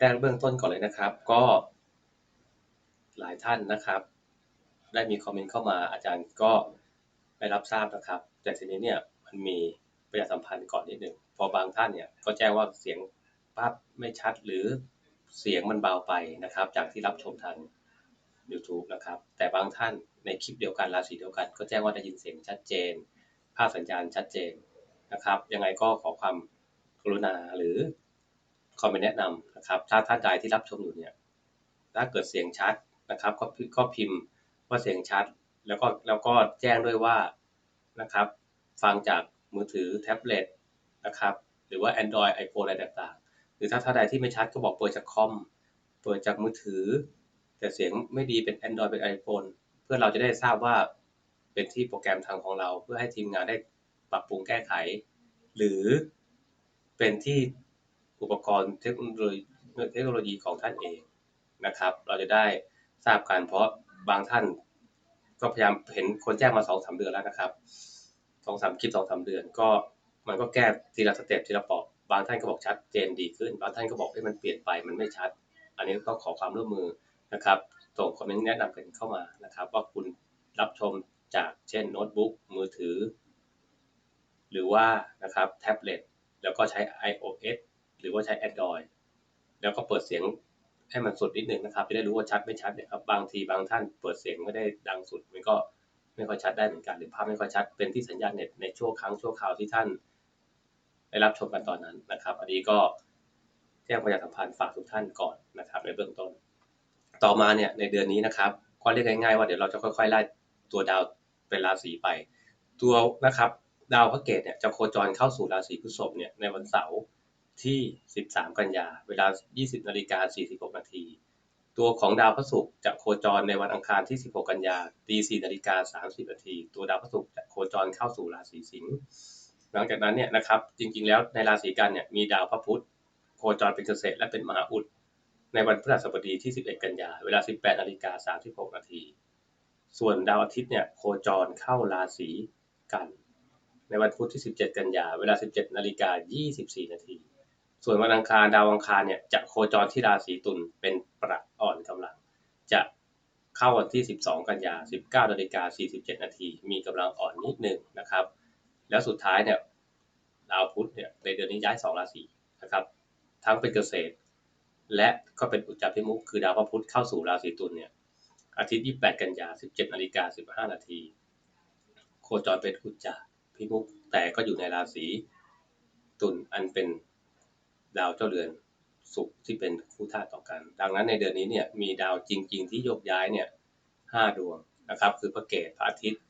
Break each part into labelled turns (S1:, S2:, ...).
S1: แรกเบื้องต้นก่อนเลยนะครับ ก็หลายท่านนะครับ ได้มีคอมเมนต์เข้ามาอาจารย์ก็ได้รับทราบนะครับ แต่ทีนี้เนี่ยมันมีประชาสัมพันธ์ก่อนนิดหนึ่งพอบางท่านเนี่ยก็แจ้งว่าเสียงภาพไม่ชัดหรือเสียงมันเบาไปนะครับ จากที่รับชมทาง YouTube นะครับ แต่บางท่านในคลิปเดียวกันราศีเดียวกัน ก็แจ้งว่าได้ยินเสียงชัดเจน ภาพสัญญาณชัดเจนนะครับ ยังไงก็ขอความกรุณาหรือ คอมเมนต์แนะนำนะครับ ถ้าท่านใดที่รับชมอยู่เนี่ย ถ้าเกิดเสียงชัดนะครับ ก็ก็พิมพ์ว่าเสียงชัด แล้วก็แล้วก็แจ้งด้วยว่านะครับ ฟังจากมือถือแท็บเล็ตนะครับ หรือว่า Android iPhone อะไรต่างๆ หรือถ้าท่านใดที่ไม่ชัดก็บอกเปิดจากคอม เปิดจากมือถือ แต่เสียงไม่ดีเป็น Android เป็น iPhone เพื่อเราจะได้ทราบว่าเป็นที่โปรแกรมทางของเรา เพื่อให้ทีมงานได้ปรับปรุงแก้ไข หรือเป็นที่ อุปกรณ์เทคโนโลยีเทคโนโลยีของท่านเองนะครับ เราจะได้ทราบกันเพราะบางท่าน ก็พยายามเห็นคนแจ้งมาสองสามเดือนแล้วนะครับสองสามคลิปสองสามเดือน ก็มันก็แก้ทีละสเต็ปทีละปอบบางท่านก็บอกชัดเจนดีขึ้น บางท่านก็บอกให้มันเปลี่ยนไปมันไม่ชัด อันนี้ก็ขอความร่วมมือนะครับส่งคอมเมนต์แนะนำกันเข้ามานะครับ ว่าคุณรับชมจากเช่นโน้ตบุ๊กมือถือ หรือว่านะครับแท็บเล็ตแล้วก็ใช้ iOS หรือว่าใช้ Android แล้วก็เปิดเสียงให้มันสุดนิดนึงนะครับ จะได้รู้ว่าชัดไม่ชัดเนี่ยครับ บางทีบางท่านเปิดเสียงไม่ได้ดังสุดมันก็ไม่ค่อยชัดได้เหมือนกัน หรือภาพไม่ค่อยชัด เป็นที่สัญญาณเน็ตในช่วงครั้งช่วงคราวที่ท่านได้รับชมกันตอนนั้นนะครับ อันนี้ก็แจ้งประชาสัมพันธ์ฝากทุกท่านก่อนนะครับ ในเบื้องต้น ต่อมาเนี่ยในเดือนนี้นะครับก็เรียกง่ายๆว่าเดี๋ยวเราจะค่อยๆไล่ตัวดาวเป็นราศีไป ตัวนะครับดาวพระเกตเนี่ยจะโคจรเข้าสู่ราศีพฤษภเนี่ยในวันเสาร์ ที่ 13 กันยา เวลา 20นาฬิกา46นาที ตัวของดาวพระศุกร์จะโคจรในวันอังคารที่ 16 กันยาตี4นาฬิกา30นาที ตัวดาวพระศุกร์จะโคจรเข้าสู่ราศีสิงห์ หลังจากนั้นเนี่ยนะครับ จริงๆ แล้วในราศีกันเนี่ยมีดาวพระพุธโคจรเป็นเกษตรและเป็นมหาอุด ในวันพฤหัสบดีที่ 11 กันยา เวลา 18นาฬิกา36นาที ส่วนดาวอาทิตย์เนี่ยโคจรเข้าราศีกัน ในวันพุธที่ 17 กันยา เวลา 17นาฬิกา24นาที ส่วนวันอังคารดาวอังคารเนี่ยจะโคจรที่ราศีตุลเป็นประอ่อนกำลัง จะเข้าวันที่ 12 กันยา 19นาฬิกา47 นาทีมีกำลังอ่อนนิดหนึ่งนะครับ แล้วสุดท้ายเนี่ยดาวพุธเนี่ยในเดือนนี้ย้าย 2 ราศีนะครับ ทั้งเป็นเกษตร และก็เป็นอุจจาพิมุขคือดาวพระพุธเข้าสู่ราศีตุลเนี่ยอาทิตย์ 28 กันยา 17นาฬิกา15 นาทีโคจรเป็นอุจจาพิมุขแต่ก็อยู่ในราศีตุลอันเป็น ดาวเจ้าเรือนศุกร์ที่เป็นคู่ธาตุต่อกัน ดังนั้นในเดือนนี้เนี่ยมีดาวจริง ๆ ที่โยกย้ายเนี่ยห้าดวงนะครับ คือพระเกตพระอาทิตย์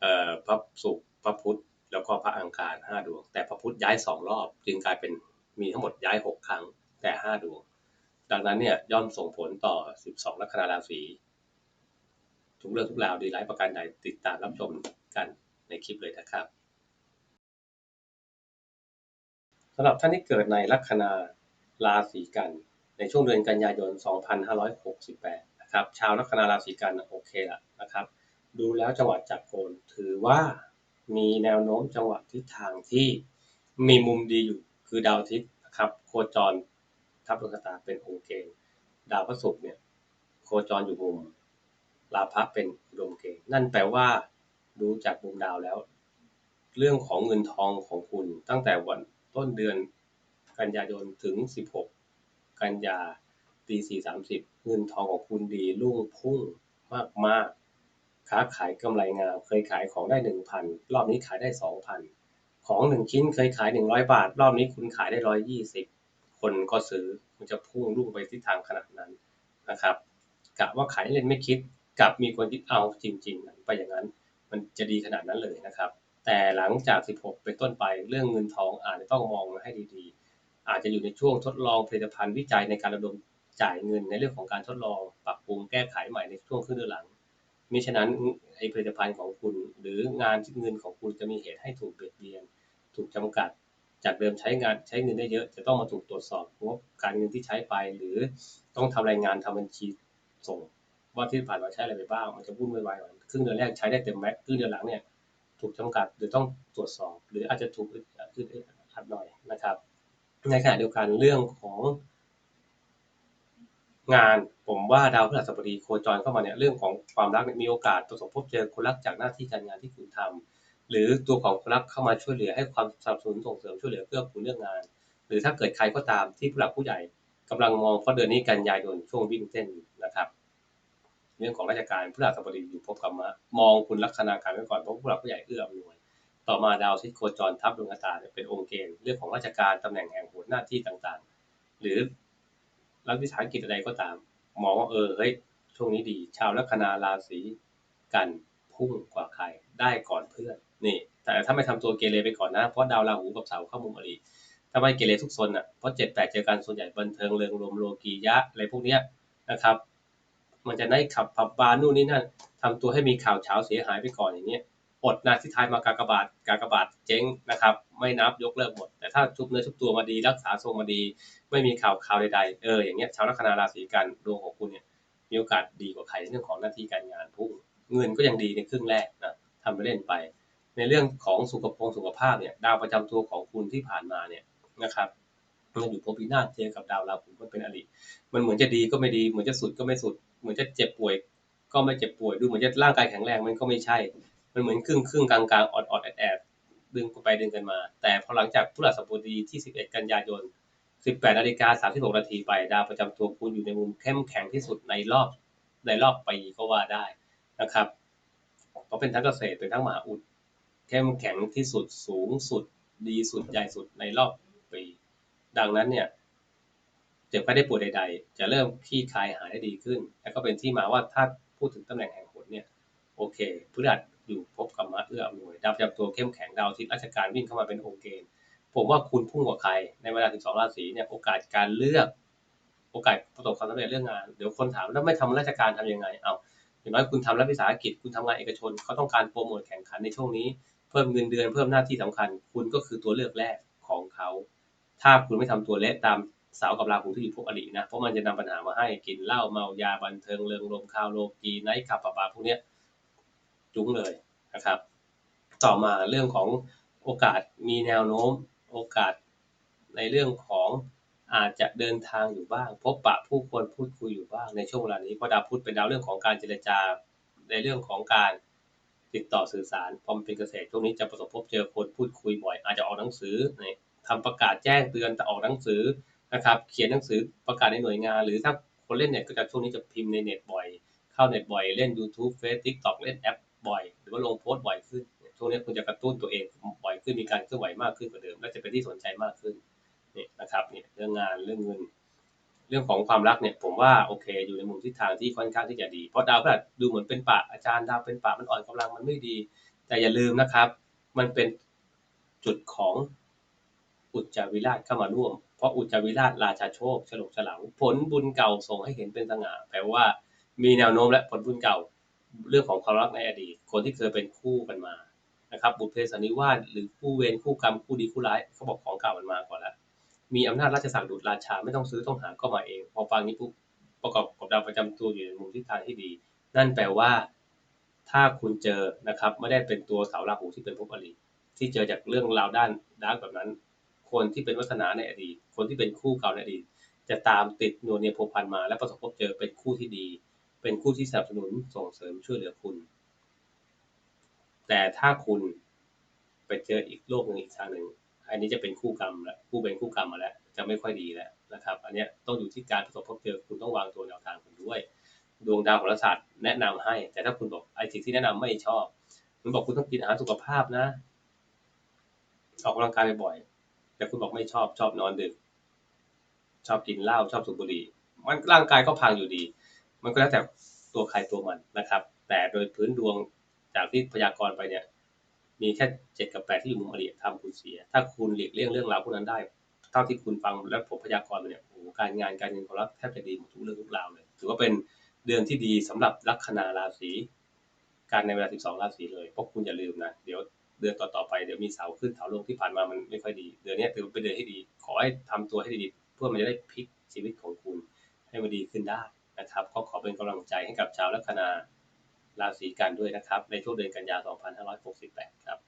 S1: เอ่อพระศุกร์พระพุธแล้วก็พระอังคารห้าดวง แต่พระพุธย้ายสองรอบ จึงกลายเป็นมีทั้งหมดย้ายหกครั้งแต่ห้าดวง ดังนั้นเนี่ยย่อมส่งผลต่อ12ลัคนาราศีทุกเรื่องทุกราวดีไลฟ์ประการใดติดตามรับชมกันในคลิปเลยนะครับ สำหรับท่านที่เกิดในลัคนาราศีกัน ในช่วงเดือนกันยายน 2568 นะครับ ชาวลัคนาราศีกันโอเคละนะครับ ดูแล้วจังหวัดจากโกนถือว่ามีแนวโน้มจังหวะทิศทางที่มีมุมดีอยู่คือดาวอาทิตย์นะครับโคจรทับดวงชะตาเป็นองค์เกณฑ์ดาวพระศุกร์เนี่ยโคจรอยู่มุมลาภะเป็นอุดมเกณฑ์นั่นแปลว่าดูจากมุมดาวแล้ว เรื่องของเงินทองของคุณตั้งแต่วัน ต้นเดือนกันยายนถึง 16 กันยาตี430เงินทองของคุณดีรุ่งพุ่งมากมากค้าขายกำไรงามเคยขายของได้ 1,000 รอบนี้ขายได้ 2,000 ของ 1 ชิ้นเคยขาย 100 บาท รอบนี้คุณขายได้ 120 คนก็ซื้อมันจะพุ่งรุ่งไปทิศทางขนาดนั้นนะครับกะว่าขายเล่นไม่คิดกับมีคนที่เอาจริงๆไปอย่างนั้น มันจะดีขนาดนั้นเลยนะครับ แต่หลังจาก 16 เป็นต้นไปเรื่องเงินทองอาจจะต้องมองให้ดีๆ อาจจะอยู่ในช่วงทดลองผลิตภัณฑ์วิจัยในการระดมจ่ายเงินในเรื่องของการทดลองปรับปรุงแก้ไขใหม่ในช่วงครึ่งเดือนหลังมิฉะนั้นไอผลิตภัณฑ์ของคุณ หรืองานเงินของคุณจะมีเหตุให้ถูกเบียดเบียน ถูกจำกัด จากเดิมใช้งานใช้เงินได้เยอะ จะต้องมาถูกตรวจสอบงบการเงินที่ใช้ไป หรือต้องทำรายงานทำบัญชีส่ง ว่าที่ผ่านมาใช้อะไรไปบ้าง มันจะวุ่นวายครึ่งเดือนแรกใช้ได้เต็มแม็กครึ่งเดือนหลังเนี่ย ถูกจำกัดหรือต้องตรวจสอบ หรืออาจจะถูกอึดอัดหน่อยนะครับ ในขณะเดียวกันเรื่องของงานผมว่าดาวพฤหัสบดีโคจรเข้ามาเนี่ยเรื่องของความรักมีโอกาสประสบพบเจอคนรักจากหน้าที่การงานที่คุณทำหรือตัวของคนรักเข้ามาช่วยเหลือให้ความสนับสนุนส่งเสริมช่วยเหลือเพื่อคุณเรื่องงาน หรือถ้าเกิดใครก็ตามที่ผู้หลักผู้ใหญ่กำลังมองเพราะเดือนนี้กันยายนช่วงวิ่งเส้นนะครับ เรื่องของราชการพฤหัสบดีอยู่พบกับมามองคุณลัคนาการไว้ก่อนเพราะผู้หลักผู้ใหญ่เอื้ออำนวย ต่อมาดาวอาทิตย์โคจรทับดวงชะตาเป็นองค์เกณฑ์เรื่องของราชการตำแหน่งแห่งหัวหน้าที่ต่างๆ หรือรัฐวิสาหกิจอะไรก็ตาม มองว่าเออเฮ้ยช่วงนี้ดี ชาวลัคนาราศีกันพุ่งกว่าใครได้ก่อนเพื่อนนี่ แต่ถ้าไม่ทำตัวเกเรไปก่อนนะเพราะดาวราหูกับเสาเข้ามุมอริถ้าไม่เกเรทุกซนอะเพราะเจ็ดแปดเจอกันส่วนใหญ่บันเทิงเริงรวมโลกียะอะไรพวกเนี้ยนะครับ มันจะได้ขับผับบาร์นู่นนี่นั่นทำตัวให้มีข่าวเช้าเสียหายไปก่อนอย่างเงี้ยอดนะที่ท้ายมากากบาทกากบาทเจ๊งนะครับ ไม่นับยกเลิกหมด แต่ถ้าชุบเนื้อชุบตัวมาดีรักษาทรงมาดี ไม่มีข่าวข่าวใดๆเอออย่างเงี้ยชาวลัคนาราศีกันดวงของคุณเนี่ยมีโอกาสดีกว่าใครในเรื่องของหน้าที่การงานพุ่งเงินก็ยังดีในครึ่งแรกนะทำไปเล่นไป ในเรื่องของสุขภพสุขภาพเนี่ยดาวประจำตัวของคุณที่ผ่านมาเนี่ยนะครับมันอยู่ภพพินาศเจอกับดาวราหูมันเป็นอริมันเหมือนจะดีก็ไม่ดีเหมือนจะสุดก็ไม่สุด เหมือนจะเจ็บป่วย ก็ไม่เจ็บป่วยดูเหมือนจะร่างกายแข็งแรงมันก็ไม่ใช่ มันเหมือนครึ่งครึ่งกลางกลางออดออดแอดแอดดึงไปดึงกันมา แต่พอหลังจากพฤหัสบดีที่ 11 กันยายน 18นาฬิกา36นาทีไปดาวประจำตัวคุณอยู่ในมุมเข้มแข็งที่สุดในรอบในรอบปีก็ว่าได้นะครับเพราะเป็นทั้งเกษตรเป็นทั้งมหาอุดเข้มแข็งที่สุดสูงสุดดีสุดใหญ่สุดในรอบปี ดังนั้นเนี่ย เจ็บไข้ได้ป่วยใด ๆ จะเริ่มคลี่คลายหายได้ดีขึ้น แล้วก็เป็นที่มาว่าถ้าพูดถึงตำแหน่งแห่งหนเนี่ยโอเคพฤหัสอยู่พบกับมะเอื้ออำนวยดาวประจำตัวเข้มแข็งดาวทิตย์ราชการวิ่งเข้ามาเป็นองค์เกณฑ์ผมว่าคุณพุ่งกว่าใครในเวลา 12 ราศีเนี่ยโอกาสการเลือก โอกาสประสบความสำเร็จเรื่องงาน เดี๋ยวคนถามแล้วไม่ทำราชการทำยังไงเอาอย่างน้อยคุณทำรัฐวิสาหกิจคุณทำงานเอกชนเขาต้องการโปรโมทแข่งขันในช่วงนี้ เพิ่มเงินเดือนเพิ่มหน้าที่สำคัญ คุณก็คือตัวเลือกแรกของเขา ถ้าคุณไม่ทำตัวเละตาม เสากับราหูที่อยู่พวกอรินะ เพราะมันจะนำปัญหามาให้กินเหล้าเมายาบันเทิงเริงรมข่าวโลกีไนท์ขับปะปาพวกเนี้ยจุ้งเลยนะครับ ต่อมาเรื่องของโอกาสมีแนวโน้มโอกาสในเรื่องของอาจจะเดินทางอยู่บ้าง พบปะผู้คนพูดคุยอยู่บ้างในช่วงเวลานี้เพราะดาวพุธเป็นดาวเรื่องของการเจรจาในเรื่องของการติดต่อสื่อสารพอมเป็นเกษตรช่วงนี้จะประสบพบเจอคนพูดคุยบ่อย อาจจะออกหนังสือทำประกาศแจ้งเตือนแต่ออกหนังสือ นะครับ เขียนหนังสือประกาศในหน่วยงาน หรือถ้าคนเล่นเน็ตก็จะช่วงนี้จะพิมพ์ในเน็ตบ่อย เข้าเน็ตบ่อย เล่น YouTube Facebook TikTok เล่นแอปบ่อย หรือว่าลงโพสต์บ่อยขึ้น ช่วงนี้คุณจะกระตุ้นตัวเองบ่อยขึ้น มีการเคลื่อนไหวมากขึ้นกว่าเดิม และจะเป็นที่สนใจมากขึ้นนี่นะครับเนี่ยเรื่องงาน เรื่องเงิน เรื่องของความรักเนี่ย ผมว่าโอเค อยู่ในมุมทิศทางที่ค่อนข้างที่จะดี เพราะดาวพฤหัสดูเหมือนเป็นปะอาจารย์ดาวเป็นปะมันอ่อนกำลังมันไม่ดี แต่อย่าลืมนะครับ มันเป็นจุดของอุจจาวิราชเข้ามาร่วม เพราะอุจวิราชราชาโชคฉลกฉลาผลบุญเก่าส่งให้เห็นเป็นสง่าแปลว่ามีแนวโน้มและผลบุญเก่าเรื่องของความรักในอดีต คนที่เคยเป็นคู่กันมานะครับ บุพเพสันนิวาสหรือคู่เวรคู่กรรมคู่ดีคู่ร้ายเขาบอกของเก่ามันมาก่อนแล้วมีอำนาจราชสั่งดูดราชาไม่ต้องซื้อต้องหาก็มาเอง พอฟังนี้ปุ๊บประกอบกับดาวประจำตัวอยู่ในมุมทิศทางที่ดี นั่นแปลว่า ถ้าคุณเจอนะครับไม่ได้เป็นตัวเสาราหูที่เป็นภพอริที่เจอจากเรื่องราวด้านดาร์กแบบนั้น คนที่เป็นวัฒนาในอดีต คนที่เป็นคู่เก่าในอดีต จะตามติดนวลเนียพัวพันมา และประสบพบเจอเป็นคู่ที่ดี เป็นคู่ที่สนับสนุนส่งเสริมช่วยเหลือคุณ แต่ถ้าคุณไปเจออีกโลกหนึ่งอีกทางหนึ่ง อันนี้จะเป็นคู่กรรมแล้วคู่เป็นคู่กรรมมาแล้ว จะไม่ค่อยดีแล้วนะครับ อันนี้ต้องอยู่ที่การประสบพบเจอคุณต้องวางตัวแนวทางคุณด้วย ดวงดาวโหราศาสตร์แนะนำให้ แต่ถ้าคุณบอกไอ้สิ่งที่แนะนำไม่ชอบคุณบอกคุณต้องกินอาหารสุขภาพนะ ออกกำลังกายบ่อย แต่คุณบอกไม่ชอบชอบนอนดึก ชอบกินเหล้าชอบสูบบุหรี่มันร่างกายก็พังอยู่ดี มันก็แล้วแต่ตัวใครตัวมันนะครับ แต่โดยพื้นดวงจากที่พยากรณ์ไปเนี่ย มีแค่เจ็ดกับแปดที่อยู่มุมอดีตทำคุณเสีย ถ้าคุณหลีกเลี่ยงเรื่องราวพวกนั้นได้ เท่าที่คุณฟังและผมพยากรณ์ไปเนี่ยโอ้การงานการเงินของเราแทบจะดีหมดทุกเรื่องทุกราวเลย ถือว่าเป็นเดือนที่ดีสำหรับลัคนาราศีการในเวลา 12 ราศีเลย เพราะคุณอย่าลืมนะ เดี๋ยว เดือนต่อๆไปเดี๋ยวมีเสาขึ้นเสาลงที่ผ่านมามันไม่ค่อยดี เดือนนี้ถือเป็นเดือนที่ดี ขอให้ทำตัวให้ดีเพื่อมันจะได้พลิกชีวิตของคุณให้มันดีขึ้นได้นะครับ ก็ขอเป็นกำลังใจให้กับชาวลัคนาราศีกันด้วยนะครับ ในช่วงเดือนกันยายน2568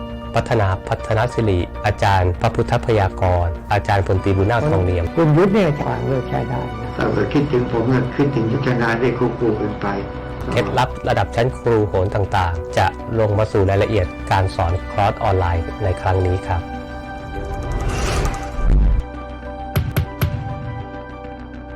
S1: พัฒนาพัฒนศิริอาจารย์ พระพุทธพยากร อาจารย์พลตรีบุญนาคทองเนียม
S2: คุณยุทธเนี่ยจะวางเลิกใช้ได้นะ
S3: ถ้าเกิดคิดถึงผมก็คิดถึงยุทธนาได้ควบคู่กันไป
S1: เคล็ดลับระดับชั้นครูโหรต่างๆ จะลงมาสู่รายละเอียดการสอนคอร์สออนไลน์ในครั้งนี้ครับ